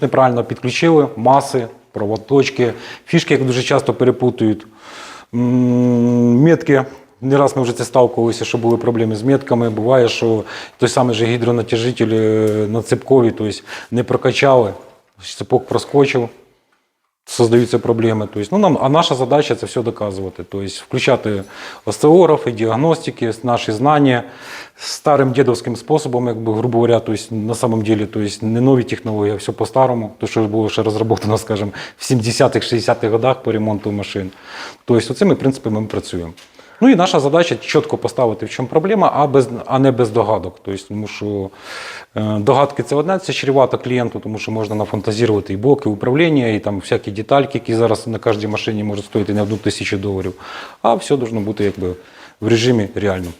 Неправильно підключили маси, проводочки, фішки, як дуже часто перепутують. Метки. Не раз ми вже це сталкувалися, що були проблеми з метками. Буває, що той самий же гідронатяжитель е, на цепкові, тобто не прокачали, цепок проскочив, создаються проблеми. Тобто, ну, нам, а наша задача це все доказувати. Тобто, включати осцеографи, діагностики, наші знання старим дідовським способом, якби, грубо говоря, тобто, на самом деле, тобто, не нові технології, а все по-старому, то, що було ще розроблено, скажімо, в 70-х, 60-х годах по ремонту машин. Тобто, оцими принципами ми працюємо. Ну і наша задача чітко поставити, в чому проблема, а, без, а не без догадок. Тобто, тому що е, догадки це одне, це чревато клієнту, тому що можна нафантазувати і боки, і управління, і там всякі детальки, які зараз на кожній машині можуть стоїти не одну тисячу доларів. А все має бути якби в режимі реальному.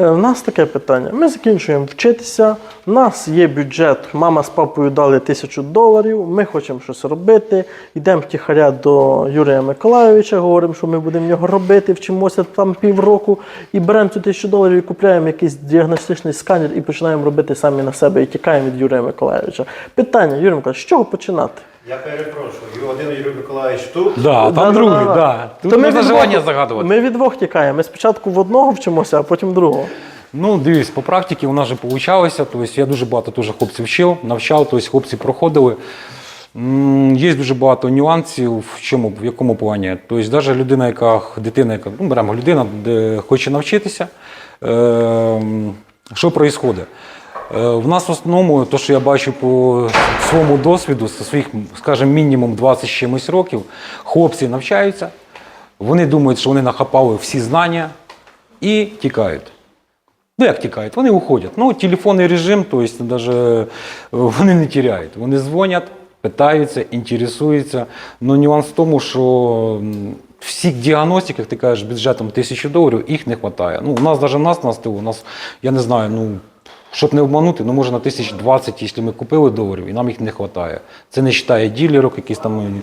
Е, нас таке питання. Ми закінчуємо вчитися. У нас є бюджет. Мама з папою дали тисячу доларів. Ми хочемо щось робити. Йдемо втіхаря до Юрія Миколайовича, говоримо, що ми будемо в нього робити, вчимося там півроку. І беремо цю тисячу доларів і купляємо якийсь діагностичний сканер і починаємо робити самі на себе і тікаємо від Юрія Миколайовича. Питання, Юрій Миколайович, з чого починати? Я перепрошую, один Юрій Миколаївич тут. Да, там другий, да. Тут То ми можна від желання двох- загадувати. Ми від двох тікаємо. Ми спочатку в одного вчимося, а потім другого. Ну, дивись, по практиці у нас же вийшло. Тобто я дуже багато теж хлопців вчив, навчав, тобто хлопці проходили. М, Є дуже багато нюансів, в чому, в якому плані. Тобто, навіть людина, яка дитина, яка ну, беремо людина, де хоче навчитися, е, що відбувається? Е, В нас в основному, то, що я бачу по своєму досвіду, зі своїх, скажімо, мінімум 20 з чимось років, хлопці навчаються, вони думають, що вони нахапали всі знання і тікають. Ну, як тікають? Вони уходять. Ну, телефонний режим, тобто даже, е, вони не тіряють. Вони дзвонять, питаються, інтересуються. Ну, нюанс в тому, що всіх діагностик, як ти кажеш, бюджетом тисячу доларів, їх не вистачає. Ну, у нас навіть у нас на у нас, я не знаю, ну, щоб не обманути, ну може на тисяч двадцять, якщо ми купили доларів, і нам їх не вистачає. Це не вважає ділерок, якісь там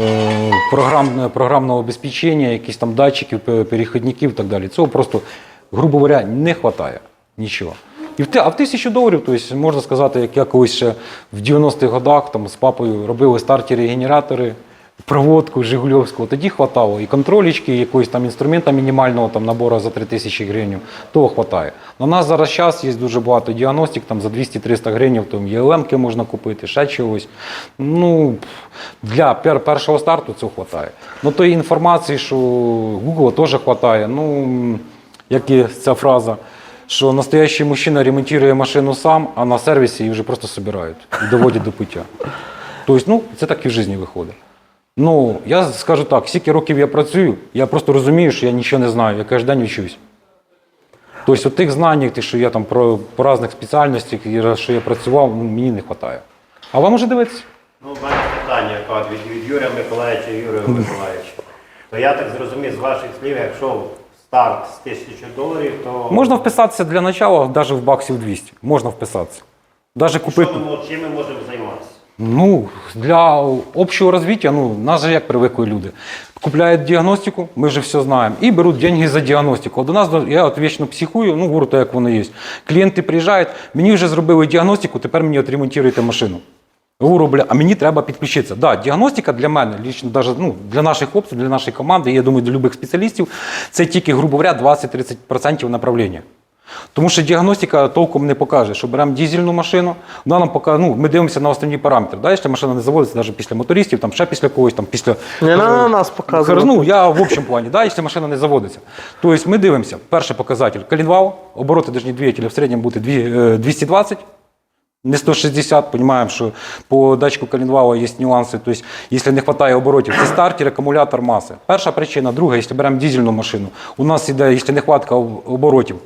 е, програмне, програмного обезпечення, якісь там датчиків, пе- перехідників і так далі. Цього просто, грубо говоря, не вистачає нічого. І в а в тисячу доларів, тобто, можна сказати, як я колись ще в 90-х годах там, з папою робили стартери генератори, проводку Жигульовського, тоді хватало. І контролічки, і якогось там інструмента мінімального там, набору за 3 тисячі гривень, того хватає. На нас зараз час є дуже багато діагностик, там за 200-300 гривень, там ЄЛМки можна купити, ще чогось. Ну, для першого старту цього хватає. Ну, тої інформації, що Google теж хватає. Ну, як і ця фраза, що настоящий мужчина ремонтує машину сам, а на сервісі її вже просто собирають і доводять до пуття. Тобто, ну, це так і в житті виходить. Ну, я скажу так, скільки років я працюю, я просто розумію, що я нічого не знаю, я кожен день вчусь. Тобто, тих знань, тих, що я там про, по різних спеціальностях, що я працював, ну, мені не вистачає. А вам уже дивитися? Ну, у мене питання от, від, від Юрія Миколаївича і Юрія Миколаївича. То я так зрозумів з ваших слів, якщо старт з тисячі доларів, то Можна вписатися для начала навіть в баксів 200. Можна вписатися. Даже купити. що ми, чим ми можемо займатися? Ну, для общого розвиття, ну, нас же як привикли люди. Купляють діагностику, ми вже все знаємо, і беруть деньги за діагностику. До нас, я от вічно психую, ну, говорю, як воно є. Клієнти приїжджають, мені вже зробили діагностику, тепер мені отремонтуєте машину. Говорю, бля, а мені треба підключитися. Да, діагностика для мене, лічно, даже, ну, для наших хлопців, для нашої команди, я думаю, для любих спеціалістів, це тільки, грубо говоря, 20-30% направлення. Тому що діагностика толком не покаже, що беремо дізельну машину, вона нам покаже, ну, ми дивимося на основні параметри. Да? Якщо машина не заводиться навіть після мотористів, там, ще після когось, там, після. Не на нас показувати. Ну, я в общем плані, да, якщо машина не заводиться. Тобто ми дивимося, перший показатель калінвал, обороти держні двигателя в середньому бути е, 220, не 160, розуміємо, що по датчику коленвала є нюанси. Тобто, якщо не вистачає оборотів, це стартер, акумулятор маси. Перша причина. Друга, якщо беремо дизельну машину, у нас іде, якщо нехватка оборотів,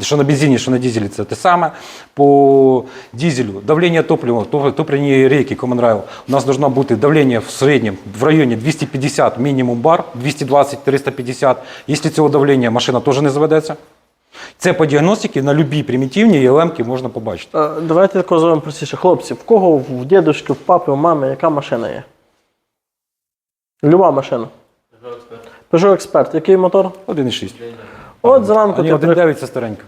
що на бензині, що на дизелі, це те саме. По дизелю давлення топлива, то- топливні рейки Common Rail, у нас должно бути давлення в середньому в районі 250 мінімум бар, 220-350. Якщо цього давлення машина теж не заведеться. Це по діагностиці на любі примітивні ЄЛМки можна побачити. Е, Давайте тако зробимо простіше. Хлопці, в кого в дідушки, в папи, в мами, яка машина є? Люба машина. Peugeot Expert. Який мотор? 1,6. От зранку, ти при... 1,9 це старенька.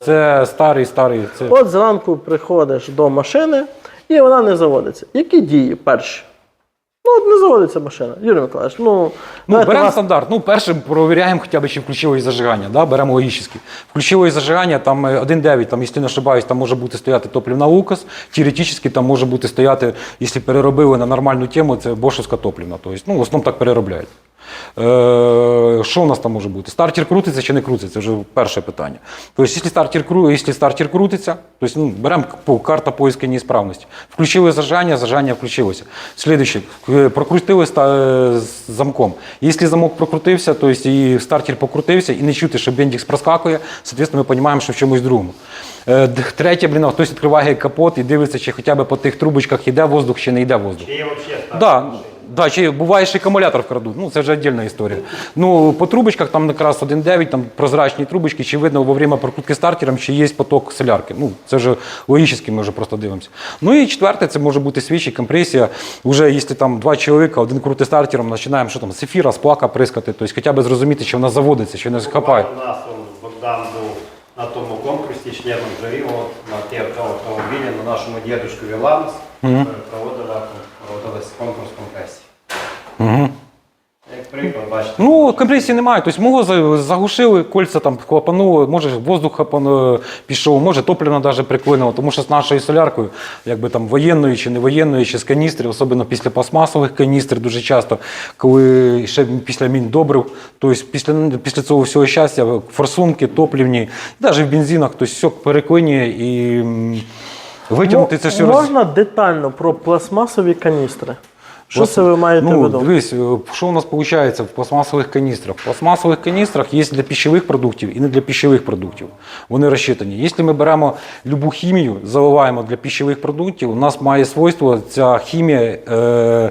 Це старий, старий. Це... От зранку приходиш до машини і вона не заводиться. Які дії перші? Ну, от не заводиться машина. Юрій Миколаївич, ну, Ну, беремо стандарт. Ну, перше перевіряємо хоча б, чи включилось зажигання. Да? Беремо логічно. Включилось зажигання, там е, 1.9, там, якщо не ошибаюсь, там може бути стояти топливна указ. Теоретично там може бути стояти, якщо переробили на нормальну тему, це бошевська топливна. Тобто, ну, в основному так переробляють. Е, що у нас там може бути? Стартер крутиться чи не крутиться? Це вже перше питання. Тобто, якщо стартер, кру- якщо стартер крутиться, тобто, ну, беремо карта поиска неісправності. Включили зажигання, зажигання включилося. Слідуюче, прокрутили ста- е, замком. Якщо замок прокрутився, то есть і стартер покрутився, і не чути, що бендікс проскакує, соответственно, ми розуміємо, що в чомусь другому. Е, Третє, блін, хтось відкриває капот і дивиться, чи хоча б по тих трубочках йде воздух, чи не йде воздух. Чи є взагалі стартер? Да, да, чи буває, що акумулятор вкрадуть. Ну, це вже віддільна історія. Ну, по трубочках там якраз 1.9, там прозрачні трубочки, чи видно во время прокрутки стартером, чи є поток солярки. Ну, це вже логічно, ми вже просто дивимося. Ну і четверте, це може бути свічі, компресія. Уже якщо там два чоловіка, один крутить стартером, починаємо що там, з ефіра, з плака прискати, тобто хоча б зрозуміти, чи вона заводиться, чи не хапає. У нас он, Богдан був на тому конкурсі членом журі, от, на ті автомобілі, на нашому дідушку Віланс проводили, проводились конкурс компресії. Як приклад, бачите, Ну, компресії немає. Тобто мого за- заглушили, кольця там хлопануло, може воздух хапан- пішов, може топливо навіть приклинило, тому що з нашою соляркою, якби там воєнною чи не воєнною, чи з каністри, особливо після пластмасових каністр, дуже часто, коли ще після міндобрив, тобто після, після цього всього щастя, форсунки, топлівні, навіть в бензинах, тобто все переклинює і витягнути це все роз- Можна детально про пластмасові каністри. Що Пласт- це ви маєте в ну, виду? Дивись, е, що у нас виходить в пластмасових каністрах? В пластмасових каністрах є для пищевих продуктів і не для пищевих продуктів. Вони розчитані. Якщо ми беремо любу хімію, заливаємо для пищевих продуктів, у нас має свойство ця хімія е,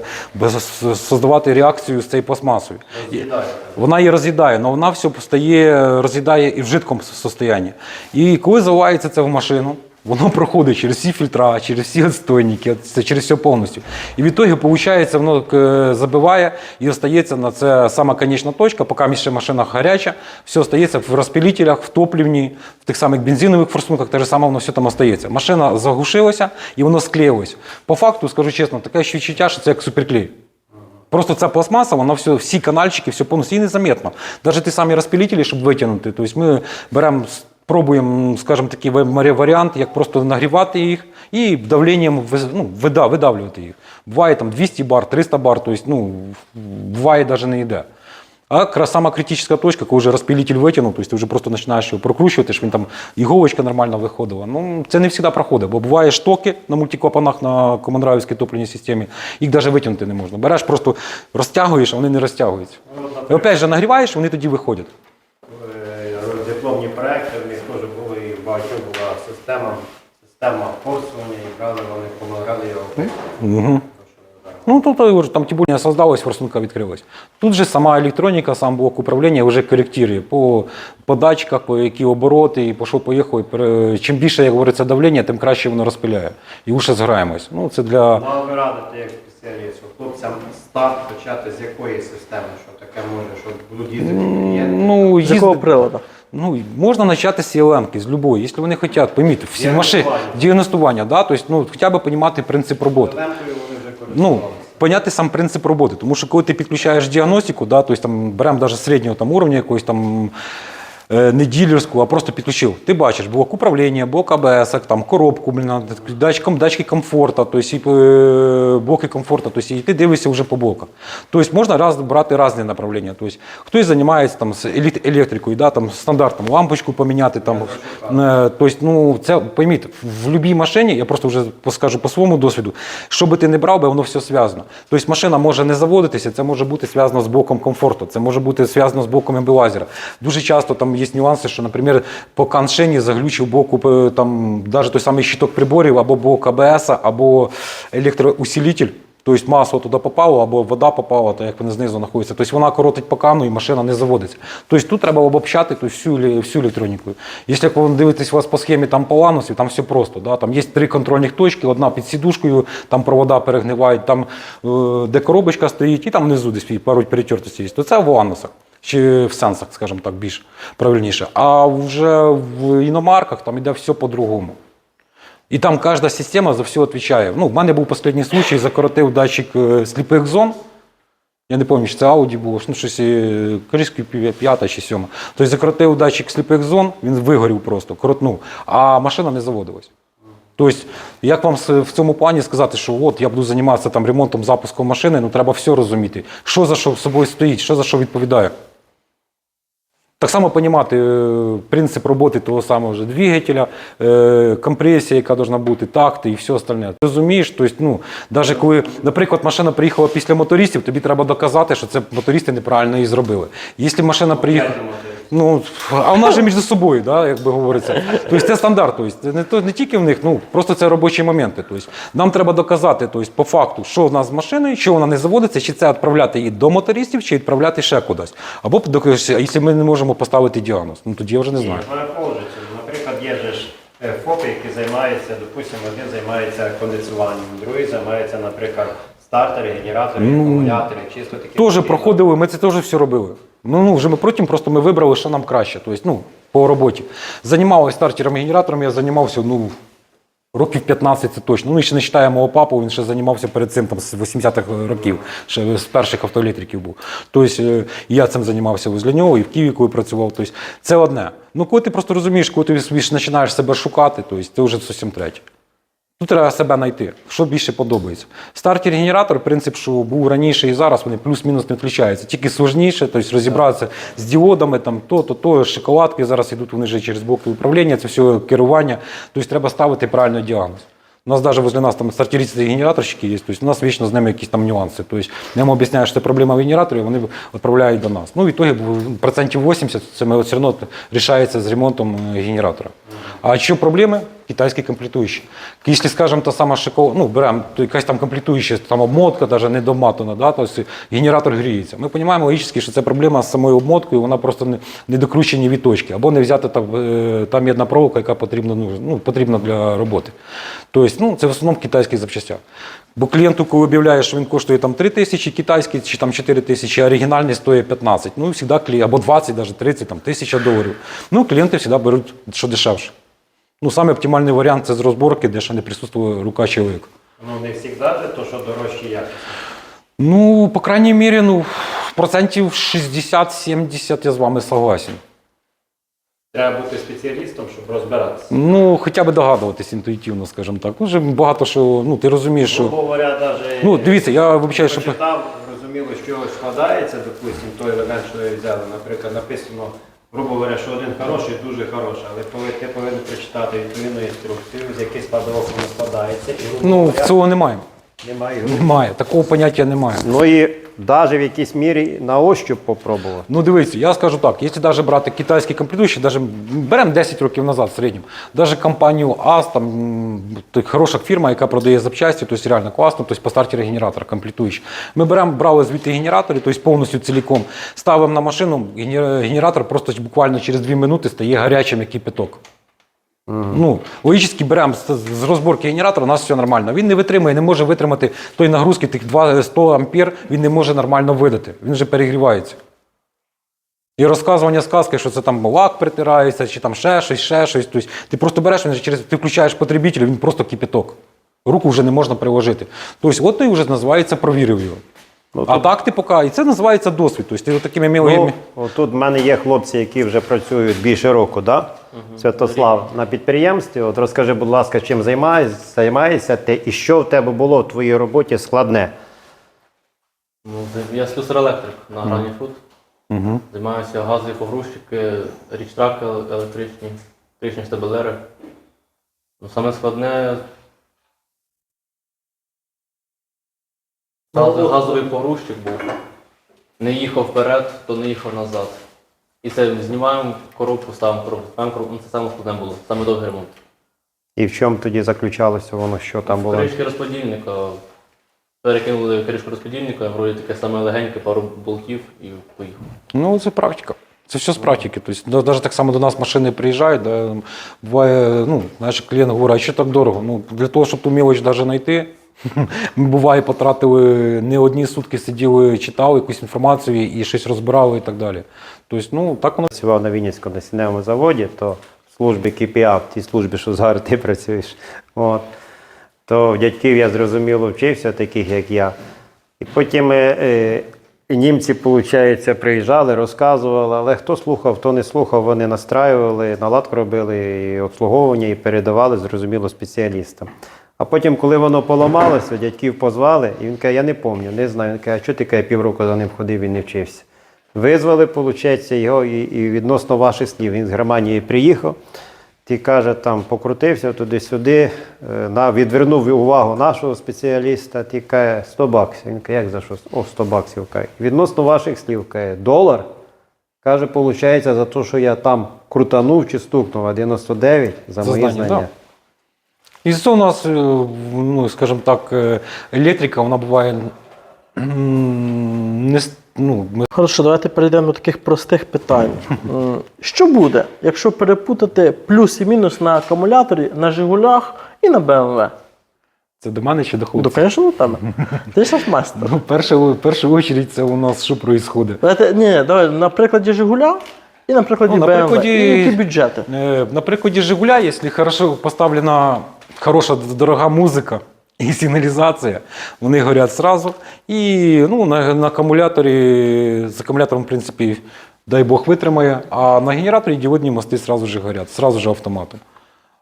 создавати реакцію з цією пластмасою. роз'їдає. Вона її роз'їдає, але вона все стає, роз'їдає і в жидкому состоянні. І коли заливається це в машину, воно проходить через всі фільтра, через всі відстойники, через все повністю. І в ітогі, виходить, воно е, забиває і остається на це сама конечна точка, поки ще машина гаряча, все остається в розпилителях, в топлівні, в тих самих бензинових форсунках, те ж саме воно все там остається. Машина заглушилася і воно склеїлось. По факту, скажу чесно, таке відчуття, що це як суперклей. Просто ця пластмаса, вона все, всі канальчики, все повністю і незаметно. Навіть ті самі розпилителі, щоб витягнути. Тобто ми беремо, пробуємо, скажімо, такий варіант, як просто нагрівати їх і давленням ну, видавлювати їх. Буває там 200 бар, 300 бар, тобто, ну, буває навіть не йде. А сама критична точка, коли вже розпилитель витягнув, тобто ти вже просто починаєш його прокручувати, щоб він там іголочка нормально виходила. Ну, це не завжди проходить, бо буває штоки на мультиклапанах на командравівській топливній системі, їх навіть витягнути не можна. Береш, просто розтягуєш, а вони не розтягуються. Ну, І опять же нагріваєш, вони тоді виходять. е, дипломні проекти, в них теж були і в багатьох була система, система порцування, і брали вони, помагали його. Угу. Ну, тут я говорю, там тем создалась, форсунка відкрилась. Тут же сама електроніка, сам блок управління вже коректує по, по датчиках, по які обороти, і пішов, поїхав. і пере- Чим більше, як говориться, давлення, тим краще воно розпиляє. І лучше зграємось. Ну, це для... Ну, а ви радите як спеціаліст, хлопцям старт почати з якої системи, що таке може, що будуть їздити клієнти. Ну, З якого приладу? Ну, можна почати з CLM, з любої, якщо вони хочуть, пойміть, всі машини, Діагностування. да? тобто, ну, хоча б розуміти принцип роботи. Ну, поняти сам принцип роботи. Тому що коли ти підключаєш діагностику, да, тобто там беремо навіть середнього там уровня якогось там. Е, Не ділерську, а просто підключив. Ти бачиш блок управління, блок АБС, там коробку, датчиком, датчики комфорту, тобто, і, е, блоки комфорту, тобто, і ти дивишся вже по блоках. Тобто можна раз, брати різні направлення. Тобто, хтось займається там, з електрикою, да, там, стандартом, лампочку поміняти. Там, тобто, ну, це, пойміть, в будь-якій машині, я просто вже скажу по своєму досвіду, що би ти не брав, би воно все зв'язано. Тобто машина може не заводитися, це може бути зв'язано з блоком комфорту, це може бути зв'язано з блоком ембілазера. Дуже часто там є нюанси, що, наприклад, по каншені заглючив блоку, е, там, навіть той самий щиток приборів, або блок АБС, або електроусилитель. Тобто масло туди попало, або вода попала, то як вони знизу знаходяться. Тобто вона коротить по кану і машина не заводиться. Тобто тут треба обобщати тобто, всю, всю електроніку. Якщо як ви дивитесь у вас по схемі там по ланусі, там все просто. Да? Там є три контрольних точки, одна під сідушкою, там провода перегнивають, там е, де коробочка стоїть, і там внизу десь пару перетертості є. То це в ланусах. Чи в сенсах, скажімо так, більш правильніше. А вже в іномарках там іде все по-другому. І там кожна система за все відповідає. Ну, в мене був останній случай, закоротив датчик е, сліпих зон. Я не пам'ятаю, чи це Audi було, ну щось е, п'ята чи сьома. Тобто закоротив датчик сліпих зон, він вигорів просто, коротнув, а машина не заводилась. Тобто, як вам в цьому плані сказати, що от я буду займатися там ремонтом запуском машини, ну треба все розуміти, що за що собою стоїть, що за що відповідає. Так само розуміти е, принцип роботи того самого вже двигателя, е, компресія, яка повинна бути, такти і все остальне. Розумієш, тобто, ну, навіть коли, наприклад, машина приїхала після мотористів, тобі треба доказати, що це мотористи неправильно її зробили. Якщо машина приїхала. Ну, а в нас же між собою, да, як би говориться. Тобто це стандарт. Тобто, не, то- не тільки в них, ну просто це робочі моменти. Тобто, нам треба доказати тобто, по факту, що в нас з машиною, що вона не заводиться, чи це відправляти її до мотористів, чи відправляти ще кудись. Або якщо ми не можемо поставити діагноз, ну тоді я вже не знаю. Вона. Наприклад, є ж е, ФОПи, які займаються, допустимо, один займається кондиціюванням, другий займається, наприклад, стартери, генератори, акумулятори, чисто такі. Теж проходили, ми це теж все робили. Ну, ну вже ми потім просто ми вибрали, що нам краще. Тобто, ну, по роботі. Займалися стартером і генератором, я займався, ну. Років 15 це точно. Ну ще не вважає мого папу, він ще займався перед цим там, з 80-х років, ще з перших автоелектриків був. Тобто е, я цим займався возле нього, і в Києві, коли працював. Тобто, це одне. Ну, коли ти просто розумієш, коли ти починаєш себе шукати, тобто, це вже зовсім третє. Тут треба себе знайти, що більше подобається. Стартер-генератор, принцип, що був раніше і зараз, вони плюс-мінус не відключаються. Тільки сложніше, тобто розібратися з діодами, там, то, то, то, шоколадки зараз йдуть вони вже через блоки управління, це все керування. Тобто треба ставити правильно діагноз. У нас навіть возле нас там стартеристи генераторщики є, тобто у нас вічно з ними якісь там нюанси. Тобто я їм об'ясняю, що це проблема в генераторі, вони відправляють до нас. Ну, в ітогі процентів 80 це ми все одно рішається з ремонтом е, генератора. А що проблеми? Китайські комплектуючі. Якщо, скажімо, та сама шоколада, ну, беремо якась там комплектуюча, там обмотка, навіть не доматана, да, тобто генератор гріється. Ми розуміємо логічно, що це проблема з самою обмоткою, вона просто не, не докручені віточки, або не взяти там, е, там єдна проволока, яка потрібна, ну, ну, потрібна для роботи. Тобто, ну, це в основному китайські запчастя. Бо клієнту, коли об'являє, що він коштує там 3 тисячі китайський, чи там 4 тисячі, а оригінальний стоїть 15. Ну, завжди клієнт, або 20, навіть 30, там, тисяча доларів. Ну, клієнти завжди беруть, що дешевше. Ну, саме оптимальний варіант це з розборки, де ще не присутствує рука чоловіка. Ну, не завжди то, що дорожчі якість. Ну, по крайній мірі, ну, процентів 60-70 я з вами согласен. Треба бути спеціалістом, щоб розбиратися. Ну, хоча б догадуватись інтуїтивно, скажімо так. Уже багато що, ну, ти розумієш, що. Говоря, навіть Ну, дивіться, я вибачаю, що. розуміло, чого складається, допустимо, той елемент, що ви взяли. Наприклад, написано, грубо говоря, що один хороший, дуже хороший, але ти повинен прочитати відповідну інструкцію, з яких складових він складається, і Ну, в цього немає. Немає. Немає. Такого поняття немає. Ну і навіть в якійсь мірі на ощуп попробувати. Ну дивіться, я скажу так, якщо навіть брати китайські комплектуючі, даже беремо 10 років назад в середньому, навіть компанію АС, там хороша фірма, яка продає запчасті, тобто реально класно, тобто по стартері генератора комплектуючі. Ми беремо, брали звідти генератори, тобто повністю ціліком, ставимо на машину, генератор просто буквально через 2 минути стає гарячим, як кипяток. Ну, логічно беремо з, розборки генератора, у нас все нормально. Він не витримує, не може витримати той нагрузки, тих 2 100 ампер, він не може нормально видати. Він вже перегрівається. І розказування сказки, що це там лак притирається, чи там ще щось, ще щось. Тобто ти просто береш, він через ти включаєш потребителя, він просто кипяток. Руку вже не можна приложити. Тобто, от ти вже називається провірив його. Ну, а тут- так ти поки, і це називається досвід. Тобто ти такими мілими. Ну, тут в мене є хлопці, які вже працюють більше року, да? Святослав, на підприємстві. От розкажи, будь ласка, чим займаєшся, займаєшся ти і що в тебе було в твоїй роботі складне? Ну, я слюсар-електрик на грані фуд. Угу. Займаюся газові погрузчики, річтраки електричні, електричні стабелери. Ну, саме складне. Газ- Газовий погрузчик був. Не їхав вперед, то не їхав назад. І це знімаємо коробку, ставимо коробку, ставимо коробку. Ну, це саме складне було, саме довгий ремонт. І в чому тоді заключалося воно, що там було? Кришки розподільника. Перекинули кришку розподільника, вроді таке саме легеньке, пару болтів і поїхав. Ну, це практика. Це все з практики. Тобто, навіть так само до нас машини приїжджають, да, буває, ну, знаєш, клієнт говорить, а що так дорого? Ну, для того, щоб ту мілоч навіть знайти, буває потратили не одні сутки сиділи, читали якусь інформацію і щось розбирали і так далі. Тобто, ну, так воно. Працював на Вінницькому насінневому заводі, то в службі KPA, в тій службі, що зараз ти працюєш. От. То в дядьків я зрозуміло вчився, таких як я. І потім е, е, німці, виходить, приїжджали, розказували, але хто слухав, хто не слухав, вони настраювали, наладку робили, і обслуговування, і передавали, зрозуміло, спеціалістам. А потім, коли воно поламалося, дядьків позвали, і він каже, я не пам'ятаю, не знаю. Він каже, а чого ти каже, півроку за ним ходив і не вчився? Визвали, виходить, його і, і відносно ваших слів. Він з Германії приїхав. Ти каже, там покрутився туди-сюди, е, на, відвернув увагу нашого спеціаліста, ти каже 100 баксів. Він каже, як за що? О, 100 баксів. Каже. Відносно ваших слів, каже, долар. Каже, виходить, за те, що я там крутанув чи стукнув, а 99 за За мої знання, знання. І це у нас, е, ну, скажімо так, е, електрика, вона буває не, ну, ми Хорошо, давайте перейдемо до таких простих питань. Що буде, якщо перепутати плюс і мінус на акумуляторі на Жигулях і на BMW? Це до мене чи до Ну, хлопців? звісно, до тебе. Ти ж наш майстер. Ну, в першу, в першу очередь це у нас що відбувається? Давайте, ні, давай на прикладі Жигуля і на прикладі Ну, на BMW. прикладі- І які бюджети? Е, На прикладі Жигуля, якщо хорошо поставлена хороша дорога музика і сигналізація, вони горять сразу. І ну, на, на акумуляторі, з акумулятором, в принципі, дай Бог витримає, а на генераторі діодні мости сразу же горять, сразу же автоматом.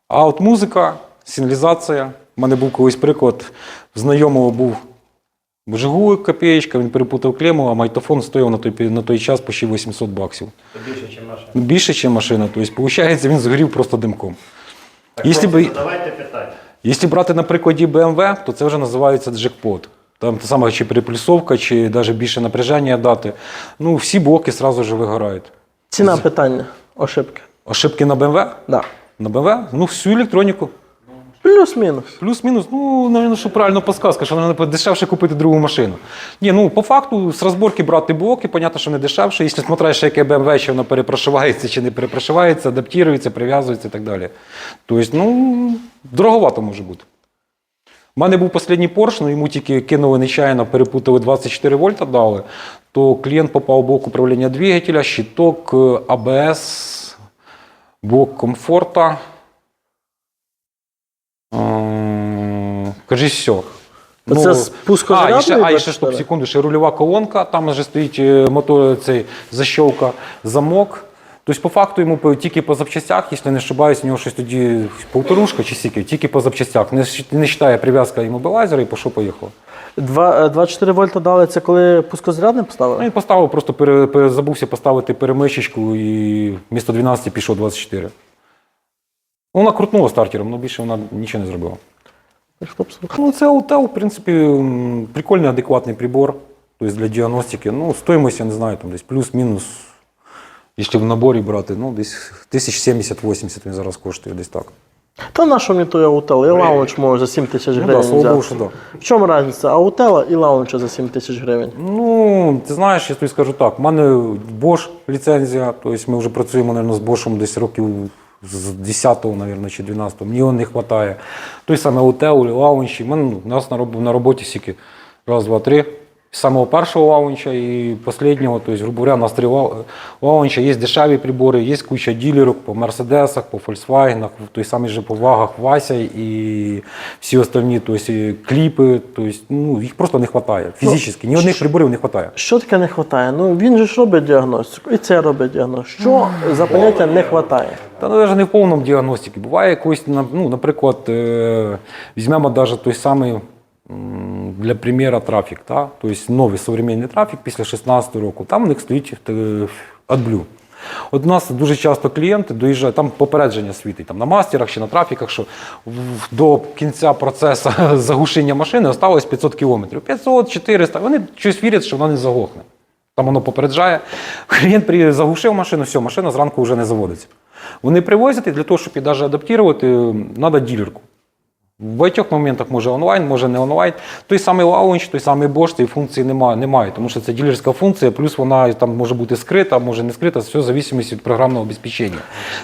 А от музика, сигналізація. У мене був колись приклад, в знайомого був Жигуль копеєчка, він перепутав клему, а майтофон стояв на той, на той час почти 800 баксів. Більше, ніж наша. Ну, Більше, ніж машина. Тобто, виходить, він згорів просто димком. Якщо, би, Задавайте питання. якщо брати на прикладі BMW, то це вже називається джекпот. Там те саме чи перепульсовка, чи навіть більше напряження дати. Ну, всі блоки одразу ж вигорають. Ціна питання, ошибки. Ошибки на BMW? Да. На BMW? Ну, всю електроніку. Плюс-мінус. Плюс-мінус, ну, навіть, що правильно подсказка, що треба дешевше купити другу машину. Ні, ну, по факту, з розборки брати блоки, понятно, що не дешевше. Якщо смотриш, яке BMW, чи воно перепрошивається, чи не перепрошивається, адаптується, прив'язується і так далі. Тобто, ну, дороговато може бути. У мене був останній Porsche, ну, йому тільки кинули нечайно, перепутали 24 вольта дали, то клієнт попав в блок управління двигателя, щиток, е, АБС, блок комфорта. Кажись, все. Це з пускозарядної а, і ще, а, і ще 24? стоп, секунду, ще рульова колонка, там вже стоїть е, мотор, цей защолка, замок. Тобто, по факту йому тільки по запчастях, якщо не ошибаюсь, у нього щось тоді полторушка чи сіки, тільки по запчастях. Не, не вважає прив'язка імобілайзера і. Два- е, 24 вольта дали це коли пускозарядний Ну, він поставив, просто пере, пере- забувся поставити перемичечку і вмісто 12 пішов 24. Ну, Вона крутнула стартером, але більше вона нічого не зробила. Ну, це Autel, в принципі, прикольний, адекватний прибор. Тобто для діагностики. Ну, стоїмость, я не знаю, там десь плюс-мінус. Якщо в наборі брати, ну, десь 1070-80 він зараз коштує десь так. Та на що мені той аутел? І лаунч може за 7 тисяч Ну, гривень да, слава Богу, що да. В чому різниця аутела і лаунча за 7 тисяч гривень? Ну, ти знаєш, я тобі скажу так, в мене Bosch ліцензія, тобто ми вже працюємо, мабуть, з Bosch десь років з 10-го, мабуть, чи 12-го. Мені його не вистачає. Той саме лаунчі. У Теулі, ну, у нас на роботі стільки раз, два, три. З самого першого лаунча і останнього, тобто, грубо говоря, у нас три лаунча, є дешеві прибори, є куча ділерок по Мерседесах, по Volkswagen, в той самий же по вагах Вася і всі остальні, тобто, і кліпи, тобто, ну, їх просто не вистачає. Фізично, ні одних приборів не вистачає. Що таке не вистачає? Ну він же ж робить діагностику, і це робить діагностику. Що за поняття не вистачає? Та ну, навіть не в повному діагностиці. Буває якось, ну, наприклад, е, візьмемо навіть той самий для приміра трафік. Та? Тобто новий сучасний трафік після 16 року. Там у них стоїть е, AdBlue. От у нас дуже часто клієнти доїжджають, там попередження світить там, на мастерах чи на трафіках, що до кінця процесу заглушення машини осталось 500 кілометрів. 500, 400, вони щось вірять, що вона не заглохне. Там воно попереджає. Клієнт заглушив машину, все, машина зранку вже не заводиться. Вони привозять і для того, щоб її адаптувати, треба ділерку. В багатьох моментах може онлайн, може не онлайн. Той самий лаунч, той самий Bosch цієї функції немає, немає, тому що це ділерська функція, плюс вона там може бути скрита, може не скрита, все в зависимості від програмного обезпечення.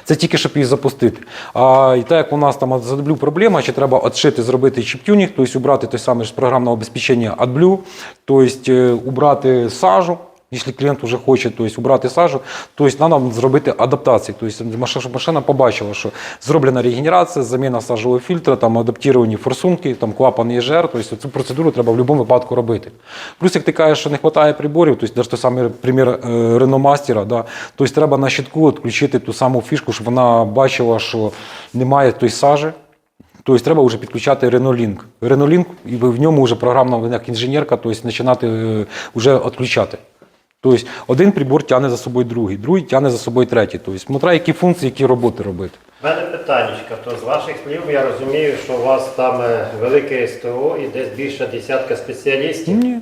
Це тільки щоб її запустити. А і так як у нас там AdBlue проблема, чи треба відшити, зробити чіптюнінг, тобто убрати той самий ж програмне обезпечення AdBlue, тобто убрати сажу. Якщо клієнт вже хоче тобто, убрати сажу, то треба зробити адаптації. Тобто, щоб машина побачила, що зроблена регенерація, заміна сажового фільтра, там, адаптовані форсунки, там, клапан ЄЖР. Тобто, цю процедуру треба в будь-якому випадку робити. Плюс, як ти кажеш, що не вистачає приборів, тобто, навіть той самий примір е, Master, да, тобто, треба на щитку відключити ту саму фішку, щоб вона бачила, що немає той сажі. Тобто треба вже підключати. Renault Link, і в ньому вже програмна як інженерка, тобто починати е, вже відключати. Тобто один прибор тягне за собою другий, другий тягне за собою третій. Тобто смотря які функції, які роботи робити. У мене питаннячка, то з ваших слів я розумію, що у вас там е, велике СТО і десь більше десятка спеціалістів. Ні.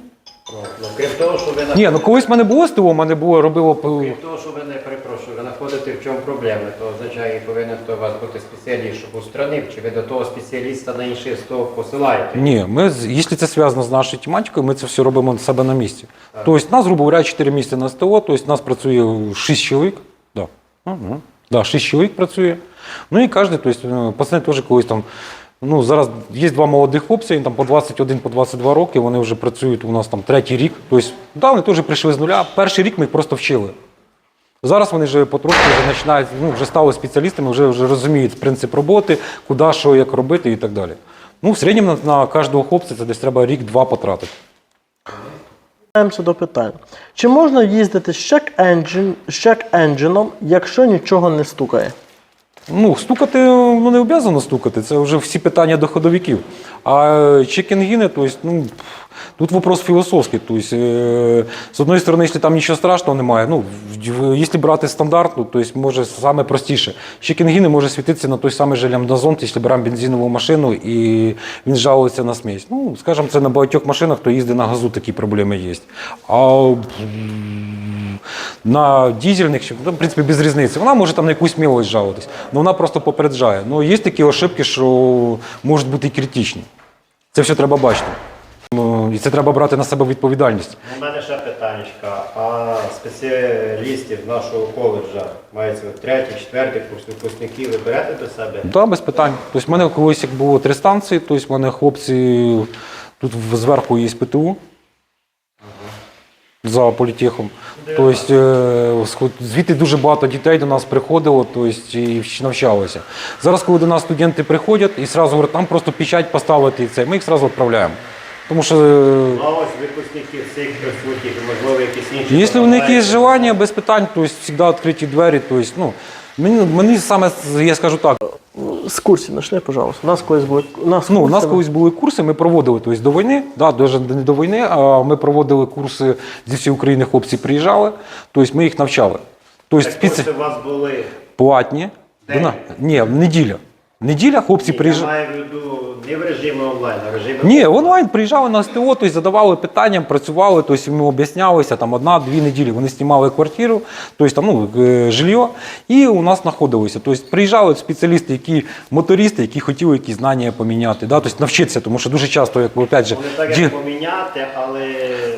Ну, ну, крім того, що ви Ні, ну колись в мене було СТО, в мене було робило. п- Крім того, що ви не перепрошую, ви знаходите в чому проблеми, то означає, повинен то у вас бути спеціаліст, щоб устранив, чи ви до того спеціаліста на інший СТО посилаєте. Ні, ми, з- якщо це зв'язано з нашою тематикою, ми це все робимо на себе на місці. Тобто, нас, грубо говоря, 4 місця на СТО, тобто нас працює 6 чоловік. Да. Угу. Да, 6 чоловік працює. Ну і кожен, тобто, е, пацани теж колись там. Ну, зараз є два молодих хлопці, їм там по 21, по 22 роки, вони вже працюють у нас там третій рік. Тобто, да, вони теж прийшли з нуля. Перший рік ми їх просто вчили. Зараз вони вже потрошки вже починають, ну, вже стали спеціалістами, вже, вже розуміють принцип роботи, куди, що, як робити і так далі. Ну, в середньому на, на кожного хлопця це десь треба рік-два потратити. Повертаємося до питань. Чи можна їздити з check-engine, якщо нічого не стукає? Ну, стукати ну, не обов'язано стукати, це вже всі питання до ходовиків. А чекінгіни, то ну, тут вопрос філософський. То е, з одної сторони, якщо там нічого страшного немає, ну, якщо брати стандартну, то есть, може саме простіше. Чекінгіни може світитися на той самий же лямбдазон, якщо беремо бензинову машину і він жалується на смесь. Ну, скажімо, це на багатьох машинах, хто їздить на газу, такі проблеми є. А на дізельних, ну, в принципі, без різниці. Вона може там на якусь мілость жалуватись, але вона просто попереджає. Ну, є такі ошибки, що можуть бути критичні. Це все треба бачити. Ну, І це треба брати на себе відповідальність. У мене ще питаннячка. А спеціалістів нашого коледжа мається третій, четвертий курс випускників ви берете до себе? Так, без питань. Тобто, в мене колись як було три станції, тобто в мене хлопці тут зверху є ПТУ за політехом. Тобто, е, звідти дуже багато дітей до нас приходило тобто, і навчалося. Зараз, коли до нас студенти приходять і одразу говорять, там просто печать поставити і це, ми їх одразу відправляємо. Тому що е, А ось випускників цих присутніх, можливо, якісь інші. Якщо у них є бажають? желання, без питань, то завжди відкриті двері. тобто, ну, мені, мені саме, я скажу так, З курсів начни, пожалуйста. У нас колись були. У нас, ну, у нас курси- колись були курси, ми проводили тобто, до війни, да, навіть не до війни, а ми проводили курси зі всієї України, хлопці приїжджали, тобто ми їх навчали. Тобто, Так, спеці... курси у вас були. платні. Де? Ні, неділя. Неділя хлопці Я приїжджали. маю в виду не в режимі онлайн, а в режимі Ні, онлайн приїжджали на СТО, тобто задавали питання, працювали, тобто ми об'яснялися там одна-дві неділі. Вони знімали квартиру, тобто там ну, е, жилье, і у нас знаходилися. Тобто приїжджали спеціалісти, які мотористи, які хотіли якісь знання поміняти, да? тобто навчитися, тому що дуже часто, як опять же, Вони так ді- як поміняти, але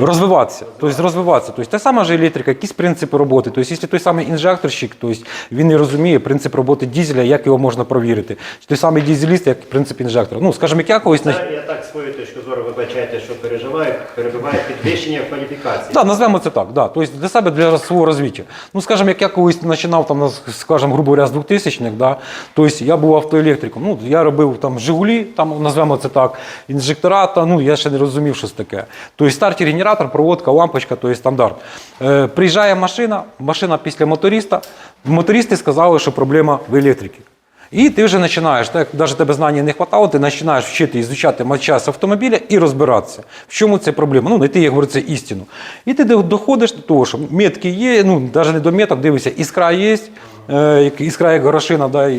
Розвиватися, тобто розвиватися. Тобто та сама ж електрика, якісь принципи роботи. Тобто, якщо той самий інжекторщик, тобто він не розуміє принцип роботи дізеля, як його можна провірити. Той самий дізеліст, як принцип інжектора. Ну, скажімо, як я колись на Це, я так свою точку зору вибачайте, що переживаю, перебиваю підвищення кваліфікації. Да, назвемо це так. Да. Тобто для себе, для свого розвиття. Ну, скажімо, як я колись починав, там, скажімо, грубо говоря, з 2000-х, да, тобто я був автоелектриком. Ну, я робив там Жигулі, там, назвемо це так, інжектора, та, ну, я ще не розумів, що це таке. Тобто стартер, генератор, проводка, лампочка, тобто стандарт. Е, приїжджає машина, машина після моториста. Мотористи сказали, що проблема в електриці. І ти вже починаєш, так навіть тебе знання не вистачало, ти починаєш вчити ізучати матчас автомобіля і розбиратися, в чому це проблема. Ну, знайти, як говориться, істину. І ти доходиш до того, що метки є, ну, навіть не до меток, дивишся, іскра є, е, іскра як горошина, да,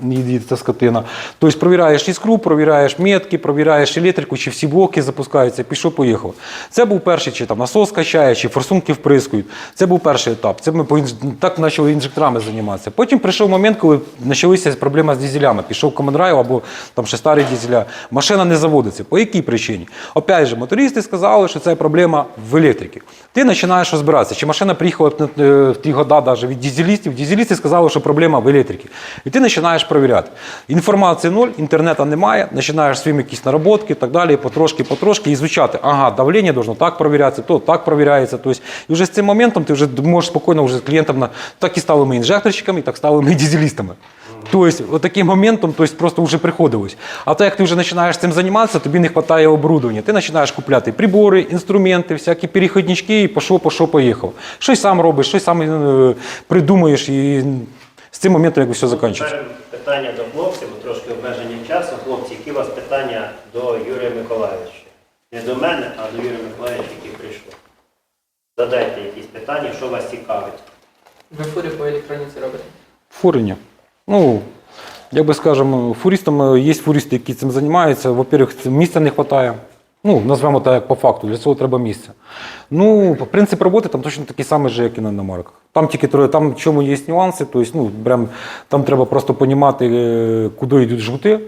їдіть, скотина. Тобто провіряєш іскру, провіряєш метки, провіряєш електрику, чи всі блоки запускаються, пішов, поїхав. Це був перший, чи там насос качає, чи форсунки вприскують. Це був перший етап. Це ми так почали інжекторами займатися. Потім прийшов момент, коли почалися проблеми з дізелями. Пішов командрайв або там ще старі дізеля. Машина не заводиться. По якій причині? Опять же, мотористи сказали, що це проблема в електриці. Ти починаєш розбиратися, чи машина приїхала е, в ті года навіть від дізелістів. Дізелісти сказали, що проблема в електриці. І ти починаєш перевіряти. Інформації ноль, інтернету немає, починаєш своїм якісь наработки і так далі, потрошки, потрошки, і звучати. Ага, давлення должно так перевірятися, то так перевіряється. Тобто, і вже з цим моментом ти вже можеш спокійно вже з клієнтом на так і стали ми інжекторщиками, так стали ми дизелістами. Тобто, таким моментом тобто, просто вже приходилось. А так як ти вже починаєш цим займатися, тобі не вистачає оборудовання. Ти починаєш купляти прибори, інструменти, всякі переходнички і пішов, пішов, поїхав. Щось сам робиш, щось сам е, придумуєш, і з цим моментом якось все закінчується. Тепер питання до хлопців, бо трошки обмежені часом. Хлопці, які у вас питання до Юрія Миколаївича? Не до мене, а до Юрія Миколаївича, який прийшов. Задайте якісь питання, що вас цікавить. Ви фурі по електроніці робите? Фурення. Ну, як би скажемо, фуристам е, є фуристи, які цим займаються. Во-первых, місця не вистачає. Ну, назвемо так як по факту, для цього треба місце. Ну, принцип роботи там точно такий самий же, як і на іномарках. Там тільки троє, там в чому є нюанси, тобто, ну, прям, там треба просто розуміти, е, куди йдуть жгути,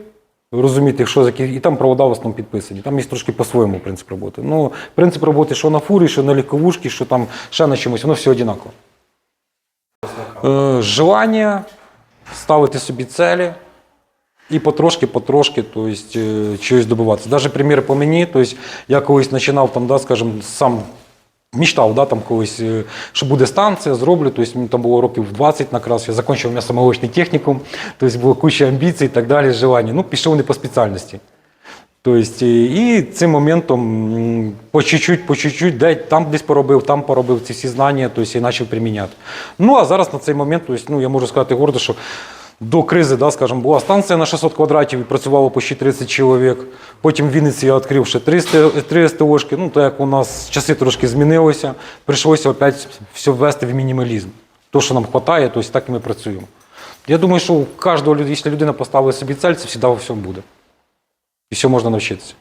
розуміти, що за і там провода в основному підписані. Там є трошки по-своєму принцип роботи. Ну, принцип роботи, що на фурі, що на легковушці, що там ще на чомусь, воно все однаково. Е, желання ставити собі цілі і потрошки-потрошки тобто, е, чогось добиватися. Навіть примір по мені, тобто, я колись починав, там, да, скажімо, сам мечтав, да, там колись, е, що буде станція, зроблю. Тобто, мені там було років 20 накраз, я закінчив м'ясомолочний технікум, тобто було куча амбіцій і так далі, желання. Ну, пішов не по спеціальності. Тобто, і цим моментом по чуть-чуть, по чуть-чуть, де там десь поробив, там поробив ці всі знання, тобто, і почав приміняти. Ну а зараз на цей момент, тобто, ну, я можу сказати гордо, що до кризи, да, скажімо, була станція на 600 квадратів і працювало почти 30 чоловік. Потім в Вінниці я відкрив ще 300, 3 СТОшки. Ну, так як у нас часи трошки змінилися, прийшлося опять все ввести в мінімалізм. То, що нам вистачає, тобто, так і ми працюємо. Я думаю, що у кожного, якщо людина поставить собі цель, це завжди во всьому буде. І все можна навчитися.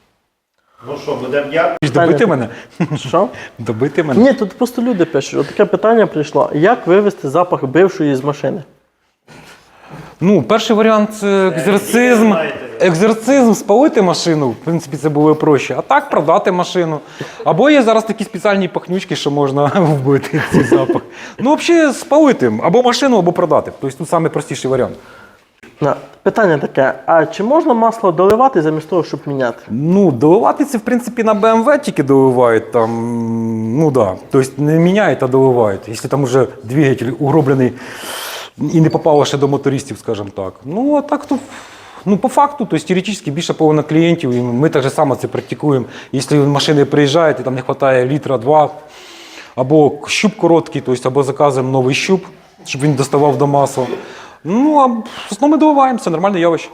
Ну що, будемо дякувати. Добити мене? Що? Добити мене? Ні, тут просто люди пишуть. От таке питання прийшло. Як вивести запах бившої з машини? Ну, перший варіант це екзорцизм. Екзорцизм, спалити машину, в принципі, це було проще. А так продати машину. Або є зараз такі спеціальні пахнючки, що можна вбити цей запах. Ну, взагалі, спалити або машину, або продати. Тобто тут найпростіший варіант. На, питання таке: а чи можна масло доливати замість того, щоб міняти? Ну, доливати це, в принципі, на BMW тільки доливають там. Ну да. Тобто не міняють, а доливають. Якщо там вже двигатель угроблений і не попало ще до мотористів, скажімо так. Ну, а так то. Ну, по факту, тобто теоретично більше половина клієнтів, і ми так же само це практикуємо. Якщо машини приїжджають і там не вистачає літра два, або щуп короткий, тобто, або заказуємо новий щуп, щоб він доставав до масла. Ну, а в основному ми доливаємо, це нормальне явище.